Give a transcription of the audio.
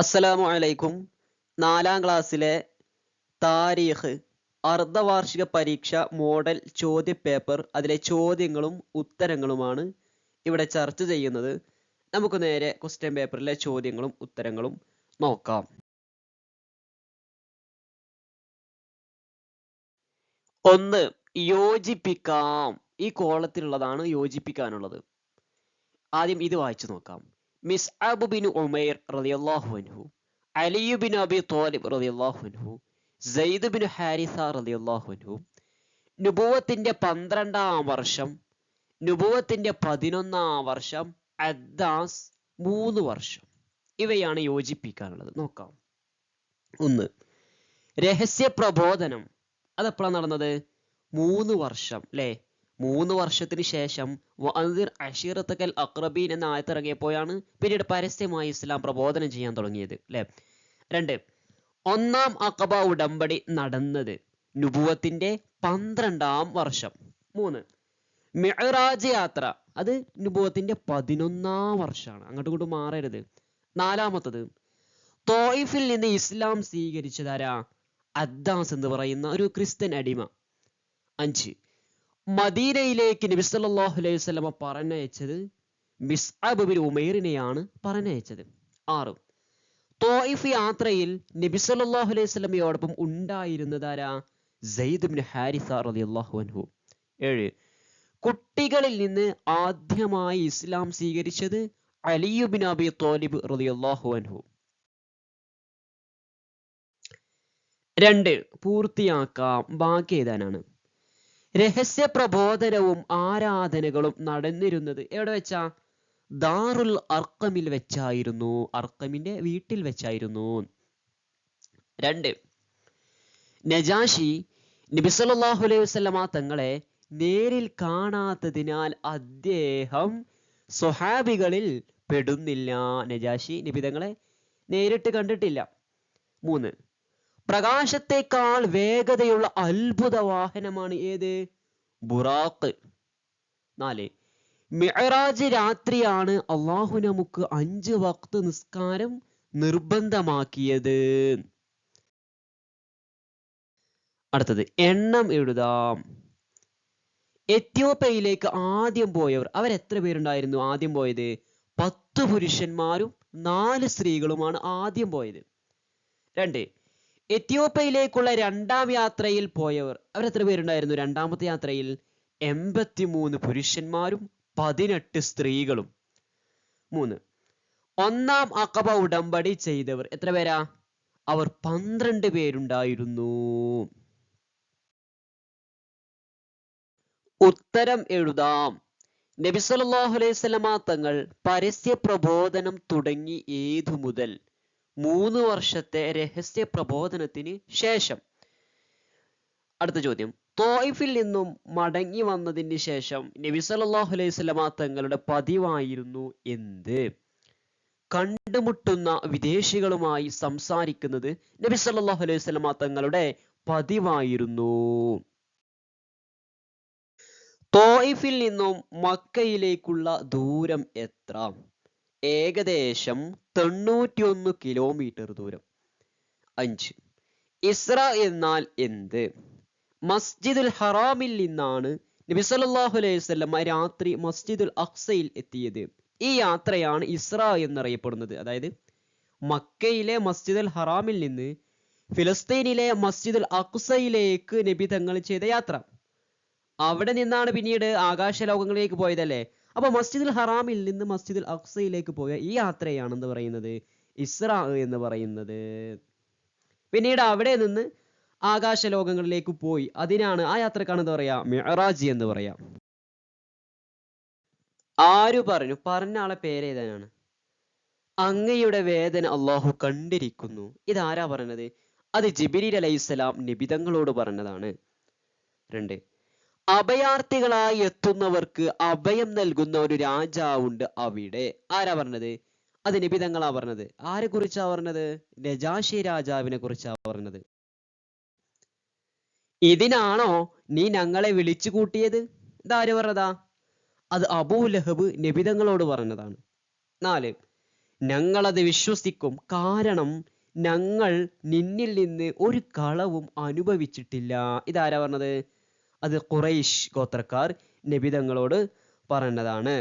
അസ്സലാമു അലൈക്കും. നാലാം ക്ലാസ്സിലെ താരീഖ് അർദ്ധവാർഷിക പരീക്ഷ മോഡൽ ചോദ്യപേപ്പർ അതിലെ ചോദ്യങ്ങളും ഉത്തരങ്ങളുമാണ് ഇവിടെ ചർച്ച ചെയ്യുന്നത്. നമുക്ക് നേരെ ക്വസ്റ്റ്യൻ പേപ്പറിലെ ചോദ്യങ്ങളും ഉത്തരങ്ങളും നോക്കാം. ഒന്ന് യോജിപ്പിക്കാം. ഈ കോളത്തിലുള്ളതാണ് യോജിപ്പിക്കാനുള്ളത്. ആദ്യം ഇത് വായിച്ചു നോക്കാം. മിസ്അബ് ബിൻ ഉമൈർ റളിയല്ലാഹു അൻഹു അലി ബിൻ അബി ത്വാലിബ് റളിയല്ലാഹു അൻഹു സെയ്ദ് ബിൻ ഹാരിസ റളിയല്ലാഹു അൻഹു. നുബുവത്തിന്റെ പന്ത്രണ്ടാം വർഷം നുബുവത്തിന്റെ പതിനൊന്നാം വർഷം അദ്ദാസ് മൂന്ന് വർഷം. ഇവയാണ് യോജിപ്പിക്കാനുള്ളത്. നോക്കാം. ഒന്ന് രഹസ്യ പ്രബോധനം അതെപ്പോഴാണ് നടന്നത്? മൂന്ന് വർഷം അല്ലേ മൂന്ന് വർഷത്തിന് ശേഷം അഷീറത്തക്കൽ അക്രബീൻ എന്ന ആയത്തിറങ്ങിയപ്പോഴാണ് പിന്നീട് പരസ്യമായി ഇസ്ലാം പ്രബോധനം ചെയ്യാൻ തുടങ്ങിയത് അല്ലെ? രണ്ട് ഒന്നാം അക്കബ ഉടമ്പടി നടന്നത് നുപുവത്തിന്റെ പന്ത്രണ്ടാം വർഷം. മൂന്ന് മെഹറാജ് യാത്ര അത് നുപുവത്തിന്റെ പതിനൊന്നാം വർഷമാണ്. അങ്ങോട്ടും ഇങ്ങോട്ടും മാറരുത്. നാലാമത്തത് തോയിഫിൽ നിന്ന് ഇസ്ലാം സ്വീകരിച്ചതാരാ? അദ്ദാസ് എന്ന് പറയുന്ന ഒരു ക്രിസ്ത്യൻ അടിമ. അഞ്ച് മദീനയിലേക്ക് നബി സല്ലല്ലാഹു അലൈഹി വസല്ലമ പറഞ്ഞയച്ചത് മിസ്അബ് ബിൻ ഉമൈറിനെയാണ് പറഞ്ഞയച്ചത്. ആറ്. തോയിഫ് യാത്രയിൽ നബി സല്ലല്ലാഹു അലൈഹി വസല്ലമയോടൊപ്പം ഉണ്ടായിരുന്നതാരാ സെയ്ദ് ബിൻ ഹാരിസ റളിയല്ലാഹു അൻഹു. ഏഴ്. കുട്ടികളിൽ നിന്ന് ആദ്യമായി ഇസ്ലാം സ്വീകരിച്ചത് അലിയുബിൻ അബി തോലിബ് റളിയല്ലാഹു അൻഹു. രണ്ട്. പൂർത്തിയാക്കാം. ബാക്കി എഴുതാനാണ്. രഹസ്യ പ്രബോധനവും ആരാധനകളും നടന്നിരുന്നത് എവിടെ വെച്ചാ? ദാറുൽ അർക്കമിൽ വെച്ചായിരുന്നു അർക്കമിന്റെ വീട്ടിൽ വെച്ചായിരുന്നു. രണ്ട് നജാഷി നബി സല്ലല്ലാഹു അലൈഹി വസല്ലമ തങ്ങളെ നേരിൽ കാണാത്തതിനാൽ അദ്ദേഹം സ്വഹാബികളിൽ പെടുന്നില്ല. നജാഷി നബി തങ്ങളെ നേരിട്ട് കണ്ടിട്ടില്ല. മൂന്ന് പ്രകാശത്തെക്കാൾ വേഗതയുള്ള അത്ഭുത വാഹനമാണ് ഏത്? ബുറാഖ് നാല്. മിഅറാജ് രാത്രിയാണ് അള്ളാഹു നമുക്ക് അഞ്ച് വക്ത് നിസ്കാരം നിർബന്ധമാക്കിയത്. അടുത്തത് എണ്ണം എഴുതാം. എത്യോപ്യയിലേക്ക് ആദ്യം പോയവർ അവരെത്ര പേരുണ്ടായിരുന്നു ആദ്യം പോയത്? പത്ത് പുരുഷന്മാരും നാല് സ്ത്രീകളുമാണ് ആദ്യം പോയത്. രണ്ട് എത്യോപ്യയിലേക്കുള്ള രണ്ടാം യാത്രയിൽ പോയവർ അവരെത്ര പേരുണ്ടായിരുന്നു? രണ്ടാമത്തെ യാത്രയിൽ എൺപത്തിമൂന്ന് പുരുഷന്മാരും പതിനെട്ട് സ്ത്രീകളും. മൂന്ന്. ഒന്നാം അക്കബ ഉടമ്പടി ചെയ്തവർ എത്ര പേരാ? അവർ പന്ത്രണ്ട് പേരുണ്ടായിരുന്നു. ഉത്തരം എഴുതാം. നബി സല്ലല്ലാഹു അലൈഹി വസല്ലമ തങ്ങൾ പരസ്യ പ്രബോധനം തുടങ്ങി ഏതു മുതൽ മൂന്ന് വർഷത്തെ രഹസ്യ പ്രബോധനത്തിന് ശേഷം. അടുത്ത ചോദ്യം. തോയിഫിൽ നിന്നും മടങ്ങി വന്നതിന് ശേഷം നബി സല്ലല്ലാഹു അലൈഹി വസല്ലമ തങ്ങളുടെ പതിവായിരുന്നു എന്ത്? കണ്ടുമുട്ടുന്ന വിദേശികളുമായി സംസാരിക്കുന്നത് നബി സല്ലല്ലാഹു അലൈഹി വസല്ലമ തങ്ങളുടെ പതിവായിരുന്നു. തോയിഫിൽ നിന്നും മക്കയിലേക്കുള്ള ദൂരം എത്ര? ഏകദേശം തൊണ്ണൂറ്റിയൊന്ന് കിലോമീറ്റർ ദൂരം. അഞ്ച്. ഇസ്ര എന്നാൽ എന്ത്? മസ്ജിദുൽ ഹറാമിൽ നിന്നാണ് നബി സല്ലല്ലാഹു അലൈഹി വസല്ലം രാത്രി മസ്ജിദുൽ അഖ്സയിൽ എത്തിയത്. ഈ യാത്രയാണ് ഇസ്ര എന്നറിയപ്പെടുന്നത്. അതായത് മക്കയിലെ മസ്ജിദുൽ ഹറാമിൽ നിന്ന് ഫിലസ്തീനിലെ മസ്ജിദുൽ അഖ്സയിലേക്ക് നബി തങ്ങൾ ചെയ്ത യാത്ര. അവിടെ നിന്നാണ് പിന്നീട് ആകാശ ലോകങ്ങളിലേക്ക് പോയതല്ലേ? അപ്പൊ മസ്ജിദുൽ ഹറാമിൽ നിന്ന് മസ്ജിദുൽ അക്സയിലേക്ക് പോയ ഈ യാത്രയാണ് എന്ന് പറയുന്നത് ഇസ്ര എന്ന് പറയുന്നത്. പിന്നീട് അവിടെ നിന്ന് ആകാശ ലോകങ്ങളിലേക്ക് പോയി. അതിനാണ് ആ യാത്രക്കാണ് എന്താ പറയാ? മെഹറാജി എന്ന് പറയാ. ആര് പറഞ്ഞു? പറഞ്ഞ ആളെ പേരേതാനാണ് അങ്ങയുടെ വേദന അള്ളാഹു കണ്ടിരിക്കുന്നു. ഇതാരാ പറഞ്ഞത്? അത് ജിബിരി അലൈഹിസ്സലാം നിബിതങ്ങളോട് പറഞ്ഞതാണ്. രണ്ട്. അഭയാർത്ഥികളായി എത്തുന്നവർക്ക് അഭയം നൽകുന്ന ഒരു രാജാവുണ്ട് അവിടെ. ആരാ പറഞ്ഞത്? അത് നിബിതങ്ങളാ പറഞ്ഞത്. ആരെ കുറിച്ചാ പറഞ്ഞത്? രജാശി രാജാവിനെ കുറിച്ചാ പറഞ്ഞത്. ഇതിനാണോ നീ ഞങ്ങളെ വിളിച്ചു കൂട്ടിയത്? ഇതാര് പറഞ്ഞതാ? അത് അബൂ ലഹബ് നിബിതങ്ങളോട് പറഞ്ഞതാണ്. നാല് ഞങ്ങളത് വിശ്വസിക്കും. കാരണം ഞങ്ങൾ നിന്നിൽ നിന്ന് ഒരു കളവും അനുഭവിച്ചിട്ടില്ല. ഇതാരാ പറഞ്ഞത്? അത് ഖുറൈഷ് ഗോത്രക്കാർ നബി തങ്ങളോട് പറഞ്ഞതാണ്.